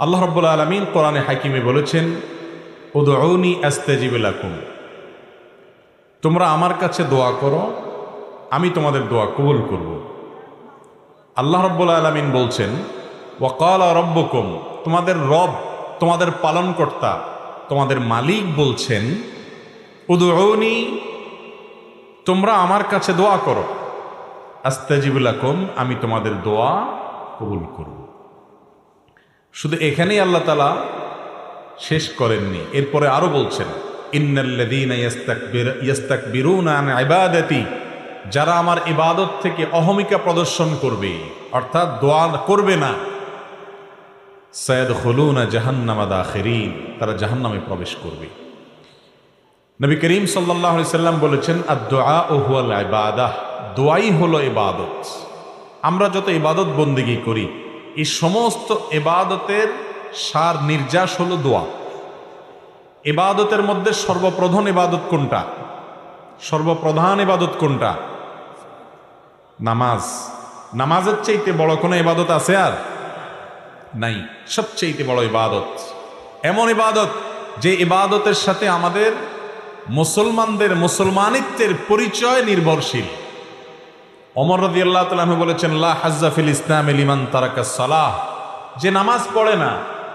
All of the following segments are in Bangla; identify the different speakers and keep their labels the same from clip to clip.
Speaker 1: আল্লাহ রব্বুল আলমিন কোরআনে হাকিমে বলেছেন উদৌনি আস্তেজিবুলাকুম তোমরা আমার কাছে দোয়া করো, আমি তোমাদের দোয়া কবুল করব। আল্লাহ রব্বুল আলমিন বলছেন, ওয়াকাল রব্বকুম, তোমাদের রব, তোমাদের পালনকর্তা, তোমাদের মালিক বলছেন উদৌনি তোমরা আমার কাছে দোয়া করো। আস্তাজিবুলাকুম আমি তোমাদের দোয়া কবুল করব। শুধু এখানেই আল্লাহ তালা শেষ করেননি। এরপরে আরও বলছেন যারা আমার ইবাদত থেকে অহমিকা প্রদর্শন করবে, অর্থাৎ দোয়া করবে না। সৈয়দ হলুনা জাহান্নামা দাখিরিন, তারা জাহান্নামে প্রবেশ করবে। নবী করিম সাল্লাম বলেছেন আর দোয়াই হলো ইবাদত। আমরা যত ইবাদত বন্দিগি করি এই সমস্ত এবাদতের সার নির্যাস হলো দোয়া। এবাদতের মধ্যে সর্বপ্রধান এবাদত কোনটা? সর্বপ্রধান এবাদত কোনটা? নামাজ। নামাজের চাইতে বড় কোনো ইবাদত আছে আর? নাই। সবচেয়ে বড় ইবাদত এমন ইবাদত যে ইবাদতের সাথে আমাদের মুসলমানদের, মুসলমানিত্বের পরিচয় নির্ভরশীল। অমর রদি আল্লাহ তালু বলেছেন, লা হাজ্জাফিল ইসলাম ইমান তারাকা সালাহ। যে নামাজ পড়ে না,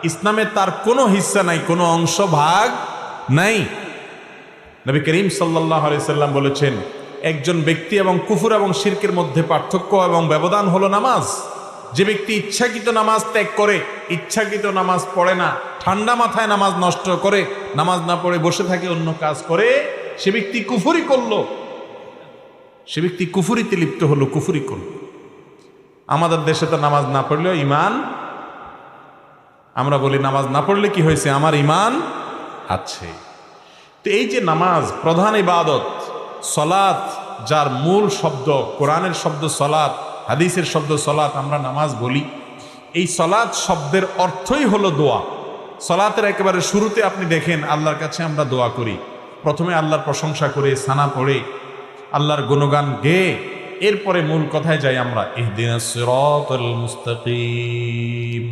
Speaker 1: ইসলামে তার কোনো হিস্সা নাই, কোনো অংশ ভাগ নাই। নবী করিম সাল্লাহ সাল্লাম বলেছেন, একজন ব্যক্তি এবং কুফুর এবং শির্কের মধ্যে পার্থক্য এবং ব্যবধান হলো নামাজ। যে ব্যক্তি ইচ্ছাকৃত নামাজ ত্যাগ করে, ইচ্ছাকৃত নামাজ পড়ে না, ঠান্ডা মাথায় নামাজ নষ্ট করে, নামাজ না পড়ে বসে থাকে, অন্য কাজ করে, সে ব্যক্তি কুফুরি করল সে ব্যক্তি কুফুরিতে লিপ্ত হলো, কুফুরি করল আমাদের দেশে তো নামাজ না পড়লেও ইমান আমরা বলি নামাজ না পড়লে কি হয়েছে? আমার ইমান আছে। তো এই যে নামাজ, প্রধান ইবাদত, সলাৎ, যার মূল শব্দ, কোরআনের শব্দ সলাৎ, হাদিসের শব্দ সলাৎ আমরা নামাজ বলি, এই সলাৎ শব্দের অর্থই হলো দোয়া। সলাতের একেবারে শুরুতে আপনি দেখেন, আল্লাহর কাছে আমরা দোয়া করি। প্রথমে আল্লাহর প্রশংসা করে, সানা পড়ে আল্লাহর গুণগান গে। এরপরে মূল কথায় যাই আমরা সিরাতাল মুস্তাকিম।